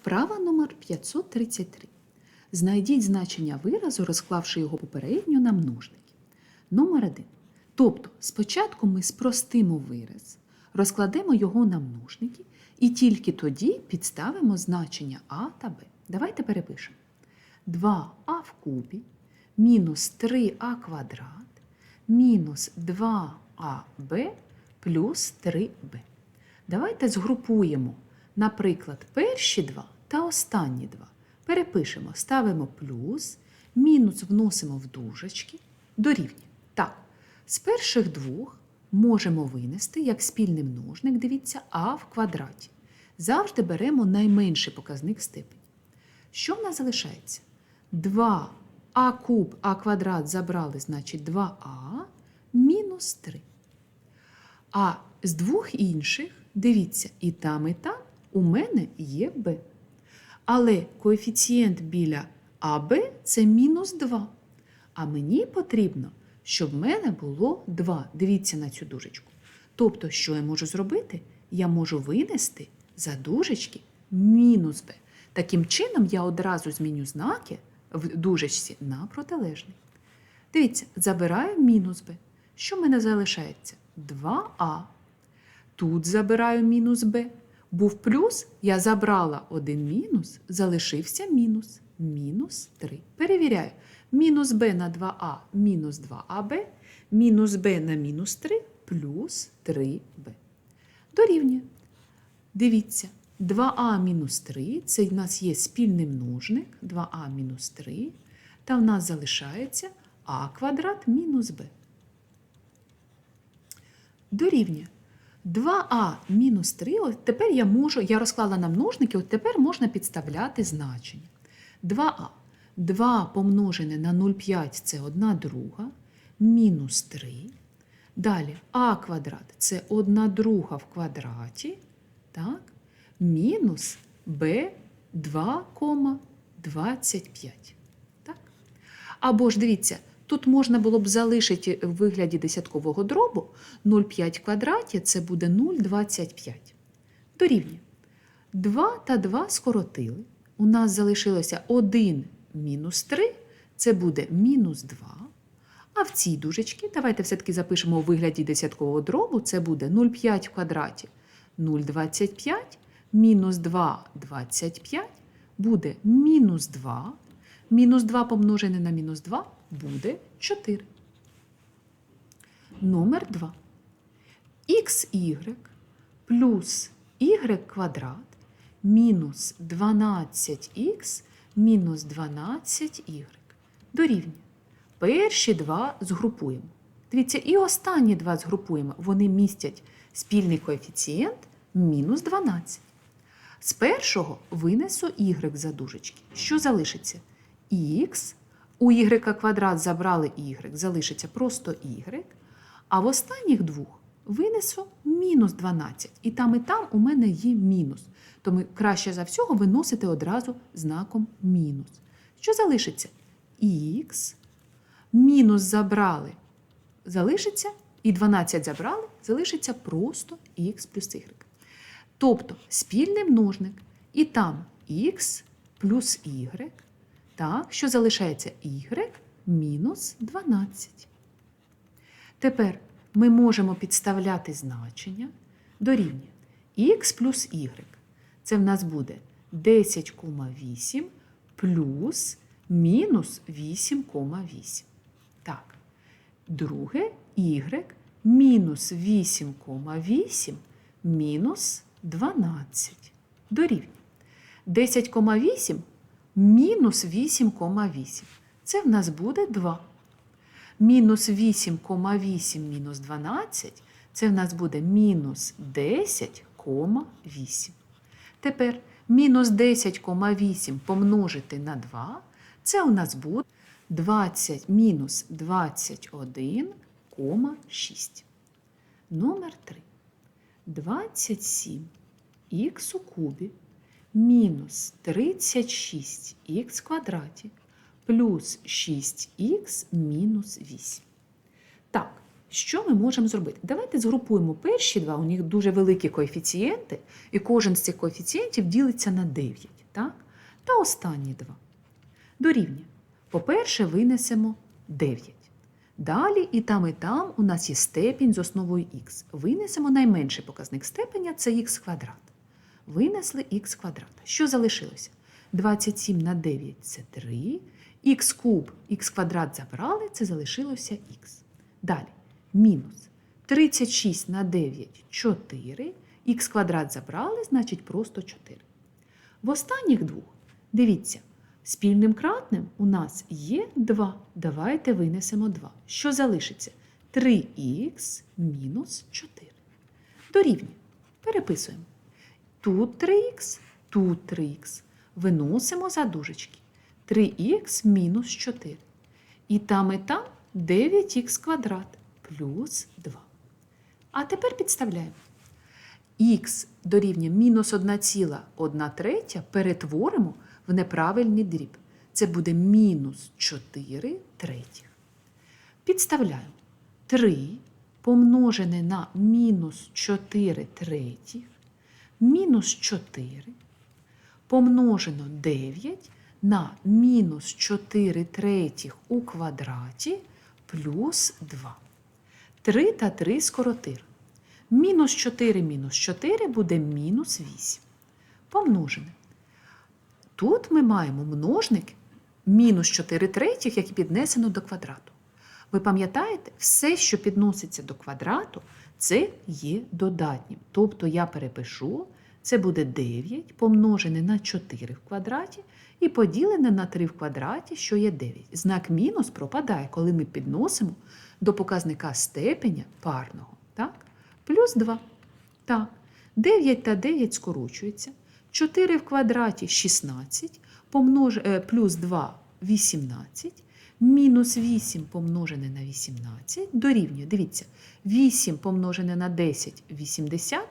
Вправа номер 533. Знайдіть значення виразу, розклавши його попередньо на множники. Номер 1. Тобто, спочатку ми спростимо вираз, розкладемо його на множники і тільки тоді підставимо значення а та б. Давайте перепишемо. 2а в кубі мінус 3а квадрат мінус 2аб плюс 3b. Давайте згрупуємо, наприклад, перші два та останні два. Перепишемо, ставимо плюс, мінус вносимо в дужечки, дорівнює. Так, з перших двох можемо винести як спільний множник, дивіться, а в квадраті. Завжди беремо найменший показник степені. Що в нас залишається? 2а куб, а квадрат забрали, значить 2а мінус 3. А з двох інших, дивіться, і там, і там у мене є b. Але коефіцієнт біля АБ це мінус 2. А мені потрібно, щоб в мене було 2. Дивіться на цю дужечку. Тобто, що я можу зробити? Я можу винести за дужечки мінус b. Таким чином, я одразу зміню знаки в дужечці на протилежний. Дивіться, забираю мінус b. Що в мене залишається? 2а. Тут забираю мінус b. Був плюс, я забрала один мінус, залишився мінус. Мінус 3. Перевіряю. Мінус b на 2а мінус 2аб, мінус b на мінус 3 плюс 3b. Дорівнює. Дивіться, 2а мінус 3 це в нас є спільний множник 2а мінус 3, та в нас залишається а квадрат мінус b. Дорівнює. 2а мінус 3, от тепер я можу, я розклала на множники, от тепер можна підставляти значення. 2а. 2 помножене на 0,5 це 1 друга, мінус 3. Далі а квадрат це 1 друга в квадраті, так? мінус b 2,25. Так? Або ж дивіться, Тут можна було б залишити в вигляді десяткового дробу 0,5 квадраті це буде 0,25. Дорівнює. 2 та 2 скоротили. У нас залишилося 1 мінус 3, це буде мінус 2. А в цій дужечці, давайте все-таки запишемо у вигляді десяткового дробу, це буде 0,5 в квадраті 0,25, мінус 2 25, буде мінус 2. Мінус 2 помножене на мінус 2 буде 4. Номер 2. xy плюс y квадрат мінус 12х мінус 12y дорівнює. Перші два згрупуємо. Дивіться, і останні два згрупуємо. Вони містять спільний коефіцієнт мінус 12. З першого винесу y за дужечки. Що залишиться? х, у y квадрат забрали y, залишиться просто y, а в останніх двох винесу мінус 12. І там, і там у мене є мінус. Тому краще за всього виносити одразу знаком мінус. Що залишиться? х, мінус забрали, залишиться, і 12 забрали, залишиться просто х плюс y. Тобто спільний множник, і там х плюс y. Так, що залишається y мінус 12. Тепер ми можемо підставляти значення дорівнює х плюс y. Це в нас буде 10,8 плюс мінус 8,8. Так. Друге y мінус 8,8 мінус 12. Дорівнює. 10,8 мінус 8,8. Це в нас буде 2. Мінус 8,8 мінус 12 це в нас буде мінус 10,8. Тепер мінус 10,8 помножити на 2, це у нас буде 20 мінус 21,6. Номер 3. 27 х у кубі мінус 36х квадраті плюс 6х мінус 8. Так, що ми можемо зробити? Давайте згрупуємо перші два, у них дуже великі коефіцієнти, і кожен з цих коефіцієнтів ділиться на 9. Так? Та останні два. Дорівнює. По-перше, винесемо 9. Далі і там, і там у нас є степінь з основою х. Винесемо найменший показник степеня це х квадрат. Винесли х квадрат. Що залишилося? 27 на 9 це 3. Х куб, х квадрат забрали, це залишилося х. Далі мінус 36 на 9 4. Х квадрат забрали, значить просто 4. В останніх двох, дивіться, спільним кратним у нас є 2. Давайте винесемо 2. Що залишиться? 3х мінус 4. Дорівнює. Переписуємо. Тут 3х, тут 3х. Виносимо за дужечки. 3х мінус 4. І там, і там 9х квадрат плюс 2. А тепер підставляємо. Х дорівнює мінус 1,1 третя перетворимо в неправильний дріб. Це буде мінус 4 третіх. Підставляємо 3 помножене на мінус 4 третіх, мінус 4 помножено 9 на мінус 4 третіх у квадраті плюс 2. 3 та 3 скоротили. Мінус 4 мінус 4 буде мінус 8. Помножене. Тут ми маємо множник мінус 4 третіх, який піднесено до квадрату. Ви пам'ятаєте, все, що підноситься до квадрату, це є додатнім. Тобто я перепишу, це буде 9 помножене на 4 в квадраті і поділене на 3 в квадраті, що є 9. Знак мінус пропадає, коли ми підносимо до показника степеня парного. Так? Плюс 2. Так. 9 та 9 скорочується. 4 в квадраті 16, помнож... е, плюс 2 18, мінус 8 помножене на 18 дорівнює. Дивіться, 8 помножене на 10 80,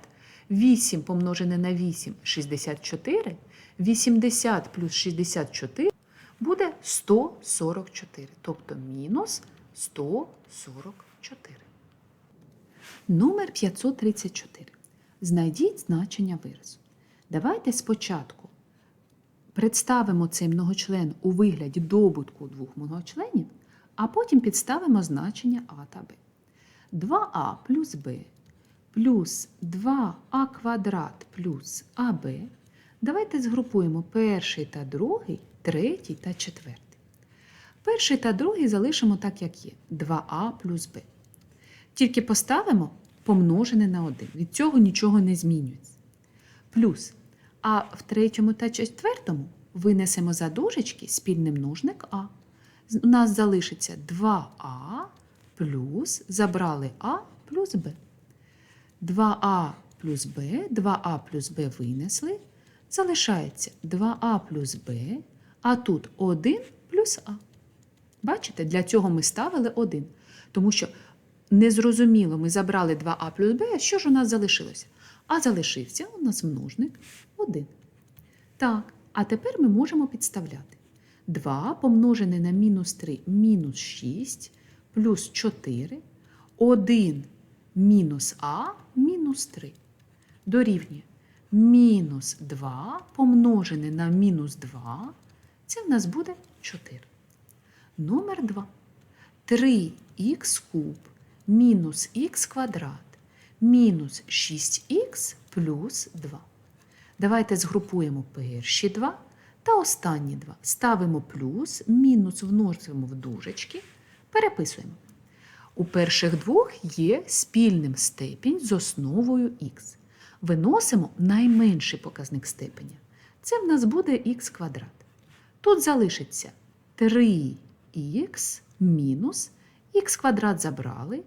8 помножене на 8 64, 80 плюс 64 буде 144, тобто мінус 144. Номер 534. Знайдіть значення виразу. Давайте спочатку представимо цей многочлен у вигляді добутку двох многочленів, а потім підставимо значення А та Б. 2а плюс Б плюс 2а квадрат плюс АБ. Давайте згрупуємо перший та другий, третій та четвертий. Перший та другий залишимо так, як є: 2а плюс Б. Тільки поставимо помножене на 1. Від цього нічого не змінюється. Плюс. А в третьому та четвертому винесемо за дужечки спільний множник А. У нас залишиться 2а плюс забрали А плюс Б. 2а плюс Б, 2а плюс Б винесли. Залишається 2а плюс Б, а тут 1 плюс А. Бачите, для цього ми ставили 1. Тому що незрозуміло, ми забрали 2а плюс b, а що ж у нас залишилося? А залишився у нас множник 1. Так, а тепер ми можемо підставляти. 2 помножене на мінус 3 мінус 6 плюс 4, 1 мінус а мінус 3. Дорівнює мінус 2 помножене на мінус 2, це в нас буде 4. Номер 2. 3х куб мінус х квадрат мінус 6х плюс 2. Давайте згрупуємо перші два та останні два. Ставимо плюс, мінус вносимо в дужечки, переписуємо. У перших двох є спільним степінь з основою х. Виносимо найменший показник степеня. Це в нас буде х квадрат. Тут залишиться 3х мінус х квадрат забрали,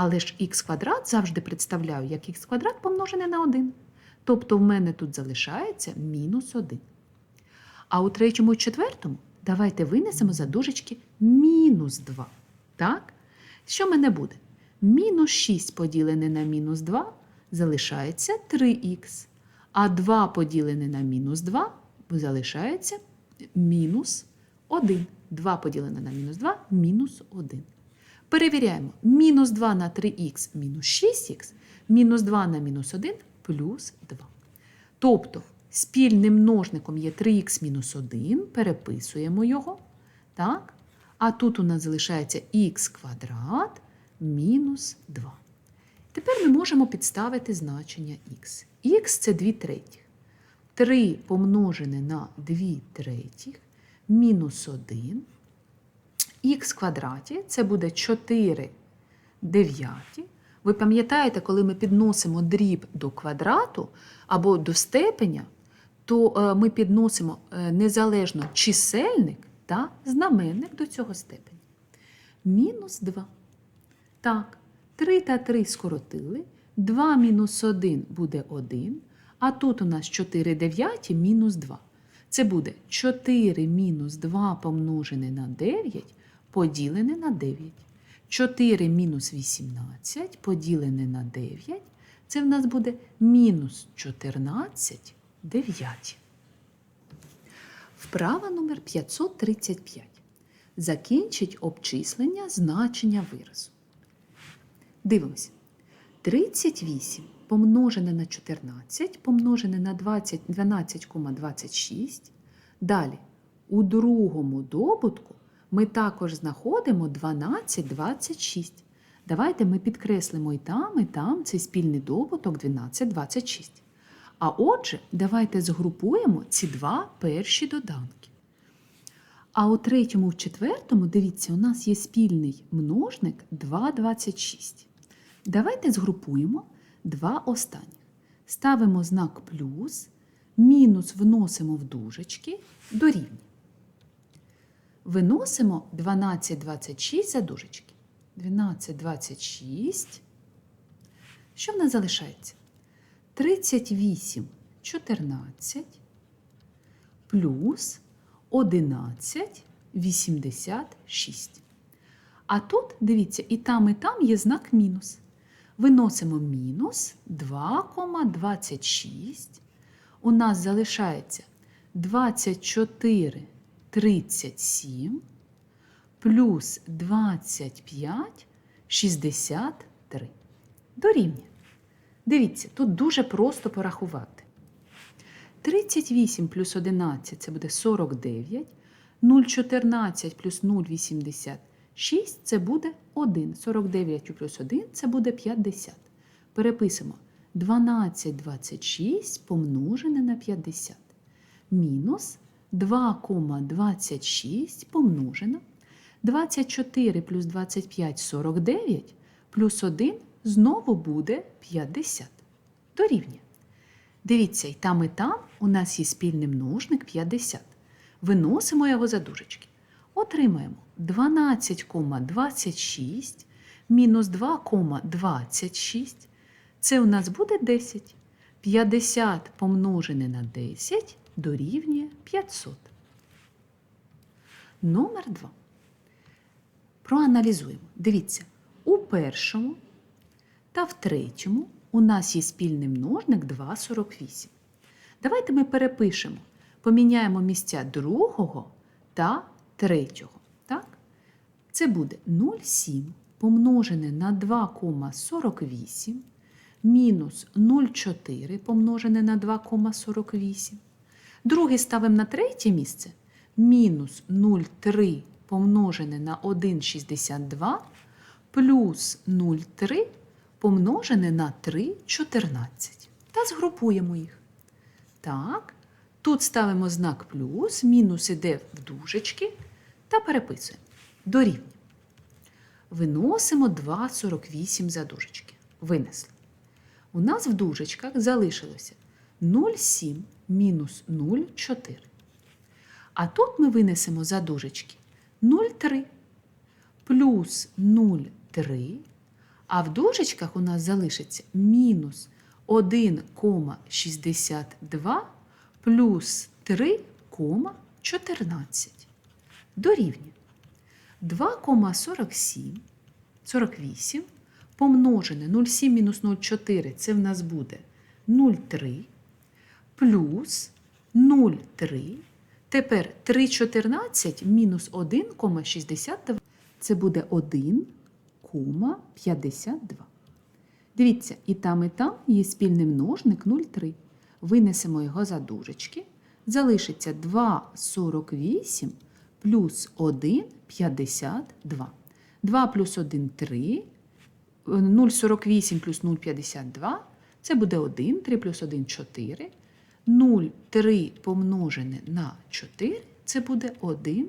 але ж х квадрат завжди представляю як х квадрат помножене на 1. Тобто в мене тут залишається мінус 1. А у третьому і четвертому давайте винесемо за дужечки мінус 2. Так? Що в мене буде? Мінус 6 поділене на мінус 2 залишається 3х. А 2 поділене на мінус 2 залишається мінус 1. 2 поділене на мінус 2 мінус 1. Перевіряємо. Мінус 2 на 3х мінус 6х, мінус 2 на мінус 1 плюс 2. Тобто Спільним множником є 3х мінус 1, переписуємо його. Так? А тут у нас залишається х квадрат мінус 2. Тепер ми можемо підставити значення х. Х це 2 третіх. 3 помножене на 2 третіх мінус 1. Х квадраті це буде 4 дев'яті. Ви пам'ятаєте, коли ми підносимо дріб до квадрату або до степеня, то е, ми підносимо е, незалежно чисельник та знаменник до цього степеня. Мінус 2. Так, 3 та 3 скоротили. 2 мінус 1 буде 1. А тут у нас 4 дев'яті мінус 2. Це буде 4 мінус 2 помножене на 9 поділене на 9. 4 мінус 18 поділене на 9. Це в нас буде мінус 14 дев'яті. Вправа номер 535. Закінчить обчислення значення виразу. Дивимося. 38 помножене на 14, помножене на 20, 12,26. Далі, у другому добутку ми також знаходимо 12,26. Давайте ми підкреслимо і там, і там цей спільний добуток 12,26. А отже, давайте згрупуємо ці два перші доданки. А у третьому, в четвертому, дивіться, у нас є спільний множник 2,26. Давайте згрупуємо два останніх. Ставимо знак плюс, мінус вносимо в дужечки дорівнює. Виносимо 12,26 за дужечки. 12,26. Що в нас залишається? 38, 14 плюс 11, 86. А тут, дивіться, і там, і там є знак мінус. Виносимо мінус 2,26. У нас залишається 24, 37 плюс 25, 63. Дорівнює. Дивіться, тут дуже просто порахувати. 38 плюс 11 це буде 49. 0,14 плюс 0,86 це буде 1. 49 плюс 1 це буде 50. Переписуємо 12,26 помножене на 50. Мінус 2,26 помножено. 24 плюс 25 49 плюс 1 знову буде 50. Дорівнює. Дивіться, і там, і там у нас є спільний множник 50. Виносимо його за дужечки. Отримаємо 12,26 мінус 2,26. Це у нас буде 10. 50 помножене на 10 дорівнює 500. Номер 2. Проаналізуємо. Дивіться, у першому та в третьому у нас є спільний множник 2,48. Давайте ми перепишемо, поміняємо місця другого та третього. Так? Це буде 0,7 помножене на 2,48 мінус 0,4 помножене на 2,48. Другий ставимо на третє місце мінус 0,3 помножене на 1,62 плюс 0,3 помножене на 3,14. Та згрупуємо їх. Так, тут ставимо знак плюс, мінус іде в дужечки та переписуємо. Дорівнює. Виносимо 2,48 за дужечки. Винесли. У нас в дужечках залишилося 0,7 мінус 0,4. А тут ми винесемо за дужечки 0,3 плюс 0,3, а в дужечках у нас залишиться мінус 1,62 плюс 3,14. Дорівнює 2,47 48 помножене 0,7 мінус 0,4 це в нас буде 0,3 плюс 0,3 Тепер 3,14 мінус 1,62. Це буде 1,52. Дивіться, і там, і там є спільний множник 0,3. Винесемо його за дужечки. Залишиться 2,48 плюс 1 52. 2 плюс 1 3. 0,48 плюс 0,52 це буде 1, 3 плюс 1 4. 0,3 помножене на 4 це буде 1,2.